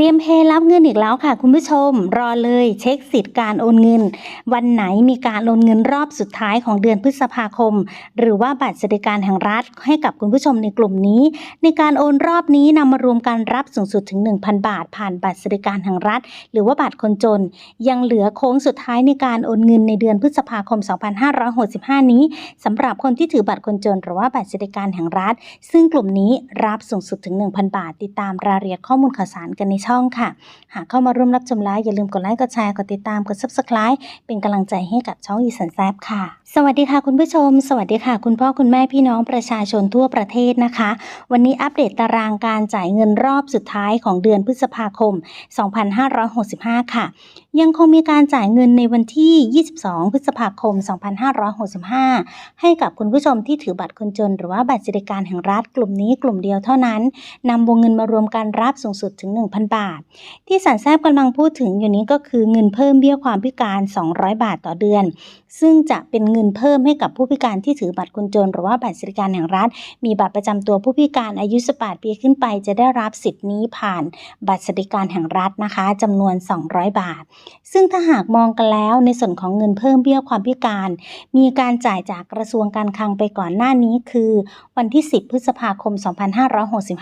รียมเพย์รับเงินอีกแล้วค่ะ คุณผู้ชมรอเลย เช็คสิทธิ์การโอนเงิน วันไหนมีการโอนเงินรอบสุดท้ายของเดือนพฤษภาคม หรือว่าบัตรสวัสดิการแห่งรัฐให้กับคุณผู้ชมในกลุ่มนี้ ในการโอนรอบนี้นำมารวมกันรับสูงสุดถึง 1,000 บาท ผ่านบัตรสวัสดิการแห่งรัฐ หรือว่าบัตรคนจน ยังเหลือโค้งสุดท้ายในการโอนเงินในเดือนพฤษภาคม 2565 นี้สำหรับคนที่ถือบัตรคนจน หรือว่าบัตรสวัสดิการแห่งรัฐ ซึ่งกลุ่มนี้รับสูงสุดถึง 1,000 บาท ติดตามรายละเอียดข้อมูลข่าวสารกันในช่องค่ะ หากเข้ามาร่วมรับชมไลฟ์อย่าลืมกดไลค์กดแชร์กดติดตามกด subscribe เป็นกำลังใจให้กับช่องอีสันแซบค่ะ สวัสดีค่ะคุณผู้ชม สวัสดีค่ะ คุณพ่อคุณแม่พี่น้องประชาชนทั่วประเทศนะคะ วันนี้อัปเดตตารางการจ่ายเงินรอบสุดท้ายของเดือนพฤษภาคม 2565 ค่ะยังคงมีการจ่ายเงินในวันที่ 22 พฤษภาคม 2565 ให้กับคุณผู้ชมที่ถือบัตรคนจน หรือว่าบัตรสวัสดิการแห่งรัฐกลุ่มนี้กลุ่มเดียวเท่านั้นนำวงเงินมารวมกันรับสูงสุดถึง 1,000 บาท ที่สันแซบกำลังพูดถึงอยู่นี้ก็คือเงินเพิ่มเบี้ยความพิการ 200 บาทต่อเดือนซึ่งจะเป็นเงินเพิ่มให้กับผู้พิการที่ถือบัตรคนจน หรือว่าบัตรสวัสดิการแห่งรัฐ มีบัตรประจำตัวผู้พิการอายุ 18 ปีขึ้นไป จะได้รับสิทธิ์นี้ผ่านบัตรสวัสดิการแห่งรัฐนะคะจำนวน 200 บาท ซึ่งถ้าหากมองกันแล้วในส่วนของเงินเพิ่มเบี้ยความพิการ มีการจ่ายจากกระทรวงการคลังไปก่อนหน้านี้คือ วันที่ 10 พฤษภาคม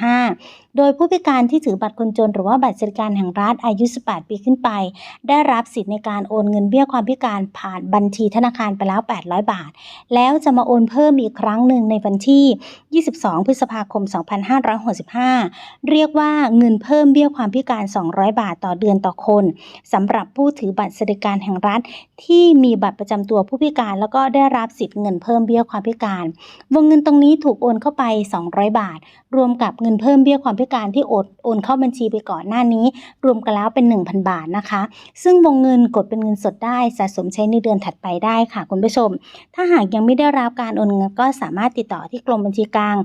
2565 โดยผู้พิการที่ถือบัตรคนจน หรือว่าบัตรสวัสดิการแห่งรัฐอายุ 18 ปีขึ้นไป ได้รับสิทธิ์ในการโอนเงินเบี้ยความพิการผ่านบัญชีธธนาคารไปแล้ว 800 บาท แล้วจะมาโอนเพิ่มอีกครั้งหนึ่งในวันที่ 22 พฤษภาคม 2565 เรียกว่าเงินเพิ่มเบี้ยความพิการ 200 บาทต่อเดือนต่อคนสำหรับผู้ถือบัตรสวัสดิการแห่งรัฐ ที่มีบัตรประจำตัวผู้พิการ แล้วก็ได้รับสิทธิ์เงินเพิ่มเบี้ยความพิการ วงเงินตรงนี้ถูกโอนเข้าไป 200 บาท รวมกับเงินเพิ่มเบี้ยความพิการที่โอนโอนเข้าบัญชีไปก่อนหน้านี้ รวมกันแล้วเป็น 1,000 บาทนะคะ ซึ่งวงเงินกดเป็นเงินสดได้สะสมใช้ในเดือนถัดไปได้ได้ค่ะคุณผู้ชม ถ้าหากยังไม่ได้รับการโอนเงินก็สามารถติดต่อที่กรมบัญชีกลาง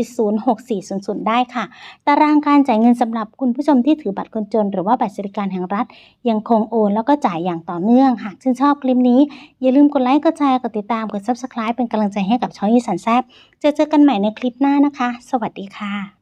022706400 ได้ค่ะ ตารางการจ่ายเงินสำหรับคุณผู้ชมที่ถือบัตรคนจน หรือว่าบัตรสวัสดิการแห่งรัฐ ยังคงโอนแล้วก็จ่ายอย่างต่อเนื่อง หากชื่นชอบคลิปนี้ อย่าลืมกดไลค์ กดแชร์ กดติดตาม กด subscribe เป็นกำลังใจให้กับช่องอีสันแซบจอเจอกันใหม่ในคลิปหน้านะคะ สวัสดีค่ะ